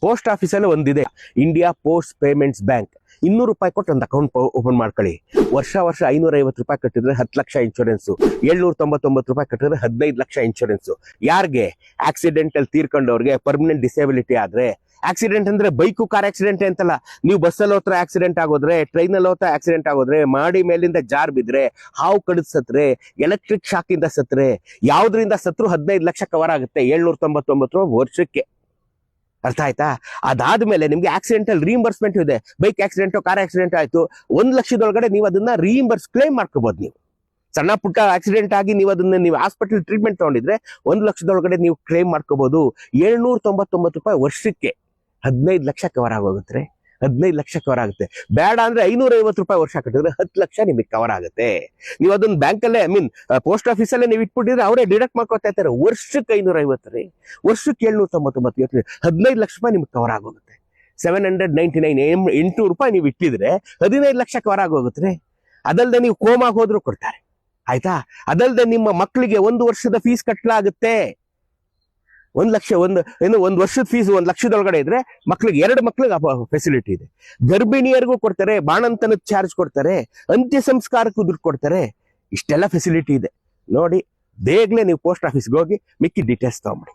Post ಆಫೀಸಲ್ಲಿ ಒಂದಿದೆ. India post payments bank. ಇನ್ನೂರು ರೂಪಾಯಿ ಕೊಟ್ಟು ಒಂದು ಅಕೌಂಟ್ ಓಪನ್ ಮಾಡ್ಕೊಳ್ಳಿ. ವರ್ಷ ವರ್ಷ ಐನೂರ ಐವತ್ತು ರೂಪಾಯಿ ಕಟ್ಟಿದ್ರೆ ಹತ್ತು ಲಕ್ಷ ಇನ್ಶೂರೆನ್ಸ್ ಏಳ್ನೂರ ತೊಂಬತ್ತೊಂಬತ್ತು ರೂಪಾಯಿ ಕಟ್ಟಿದ್ರೆ ಹದಿನೈದು ಲಕ್ಷ ಇನ್ಶೂರೆನ್ಸ್ ಯಾರಿಗೆ? ಆಕ್ಸಿಡೆಂಟಲ್ಲಿ ತೀರ್ಕೊಂಡವ್ರಿಗೆ ಪರ್ಮನೆಂಟ್ ಡಿಸೇಬಿಲಿಟಿ ಆದ್ರೆ. ಆಕ್ಸಿಡೆಂಟ್ ಅಂದ್ರೆ ಬೈಕು ಕಾರ್ ಆಕ್ಸಿಡೆಂಟ್ ಅಂತಲ್ಲ. ನೀವು ಬಸ್ಸಲ್ಲಿ ಹೋತ್ರ ಆಕ್ಸಿಡೆಂಟ್ ಆಗೋದ್ರೆ ಟ್ರೈನಲ್ಲಿ ಹೋತ್ರ ಆಕ್ಸಿಡೆಂಟ್ ಆಗೋದ್ರೆ, ಮಾಡಿ ಮೇಲಿಂದ ಜಾರ್ ಬಿದ್ರೆ, ಹಾವು ಕಡಿದ್ ಸತ್ರೆ ಎಲೆಕ್ಟ್ರಿಕ್ ಶಾಕ್ ಇಂದ ಸತ್ರೆ, ಯಾವ್ದ್ರಿಂದ ಸತ್ರು ಹದಿನೈದು ಲಕ್ಷ ಕವರ್ ಆಗುತ್ತೆ? ಏಳ್ನೂರ ತೊಂಬತ್ತೊಂಬತ್ತು ವರ್ಷಕ್ಕೆ. ಅರ್ಥ ಆಯ್ತಾ? ಅದಾದ್ಮೇಲೆ ನಿಮ್ಗೆ ಆಕ್ಸಿಡೆಂಟಲ್ ರೀಇಂಬರ್ಸ್ಮೆಂಟ್ ಇದೆ. ಬೈಕ್ ಆಕ್ಸಿಡೆಂಟ್ ಕಾರ್ ಆಕ್ಸಿಡೆಂಟ್ ಆಯ್ತು. ಒಂದ್ ಲಕ್ಷದೊಳಗಡೆ ನೀವು ಅದನ್ನ ರೀಇಂಬರ್ಸ್ ಕ್ಲೇಮ್ ಮಾಡ್ಕೋಬಹುದು ನೀವು. ಸಣ್ಣ ಪುಟ್ಟ ಆಕ್ಸಿಡೆಂಟ್ ಆಗಿ ನೀವು ಅದನ್ನ ನೀವು ಹಾಸ್ಪಿಟಲ್ ಟ್ರೀಟ್ಮೆಂಟ್ ತಗೊಂಡಿದ್ರೆ ಒಂದ್ ಲಕ್ಷದೊಳಗಡೆ ನೀವು ಕ್ಲೇಮ್ ಮಾಡ್ಕೋಬಹುದು ಏಳ್ನೂರ ತೊಂಬತ್ತೊಂಬತ್ತು ರೂಪಾಯಿ ವರ್ಷಕ್ಕೆ ಹದಿನೈದು ಲಕ್ಷ ಕವರ್ ಆಗೋಗುತ್ತೆ ಹದಿನೈದು ಲಕ್ಷ ಕವರ್ ಆಗುತ್ತೆ. ಬೇಡ ಅಂದ್ರೆ ಐವತ್ತು ರೂಪಾಯಿ ವರ್ಷ ಕಟ್ಟಿದ್ರೆ ಹತ್ತು ಲಕ್ಷ ನಿಮಗೆ ಕವರ್ ಆಗುತ್ತೆ. ನೀವು ಅದನ್ನ ಬ್ಯಾಂಕಲ್ಲೇ ಐ ಮೀನ್ ಪೋಸ್ಟ್ ಆಫೀಸಲ್ಲೇ ನೀವು ಇಟ್ಬಿಟ್ಟಿದ್ರೆ ಅವರೇ ಡಿಡಕ್ಟ್ ಮಾಡ್ಕೊತಾ ಇರ್ತಾರೆ. ವರ್ಷಕ್ಕೆ ಐನೂರ ಐವತ್ತು ರೀ. ವರ್ಷಕ್ಕೆ ಏಳ್ನೂರ ತೊಂಬತ್ತೊಂಬತ್ತು ಇವತ್ತು ಹದಿನೈದು ಲಕ್ಷ ರೂಪಾಯಿ ನಿಮ್ಗೆ ಕವರ್ ಆಗೋಗುತ್ತೆ. ಸೆವೆನ್ ಹಂಡ್ರೆಡ್ ನೈಂಟಿ ನೈನ್ ಎಂಟು ರೂಪಾಯಿ ನೀವು ಇಟ್ಟಿದ್ರೆ ಹದಿನೈದು ಲಕ್ಷ ಕವರ್ ಆಗೋಗುತ್ತೆ ಅದಲ್ಲದೆ ನೀವು ಕೋಮಾಗ ಹೋದ್ರು ಕೊಡ್ತಾರೆ. ಆಯ್ತಾ? ಅದಲ್ಲದೆ ನಿಮ್ಮ ಮಕ್ಕಳಿಗೆ ಒಂದು ವರ್ಷದ ಫೀಸ್ ಕಟ್ಟಲಾಗುತ್ತೆ ಒಂದ್ ಲಕ್ಷ, ಒಂದು ಏನು ಒಂದು ವರ್ಷದ ಫೀಸ್ ಒಂದ್ ಲಕ್ಷದೊಳಗಡೆ ಇದ್ರೆ ಮಕ್ಳಿಗೆ, ಎರಡು ಮಕ್ಳಿಗೆ ಫೆಸಿಲಿಟಿ ಇದೆ. ಗರ್ಭಿಣಿಯರಿಗೂ ಕೊಡ್ತಾರೆ, ಬಾಣಂತನದ ಚಾರ್ಜ್ ಕೊಡ್ತಾರೆ ಅಂತ್ಯ ಸಂಸ್ಕಾರಕ್ಕೂ ದುಡ್ಡು ಕೊಡ್ತಾರೆ, ಇಷ್ಟೆಲ್ಲ ಫೆಸಿಲಿಟಿ ಇದೆ. ನೋಡಿ, ಬೇಗನೆ ನೀವು ಪೋಸ್ಟ್ ಆಫೀಸ್ಗೆ ಹೋಗಿ ಮಿಕ್ಕಿ ಡೀಟೇಲ್ಸ್ ತಗೊಂಬಿಡಿ.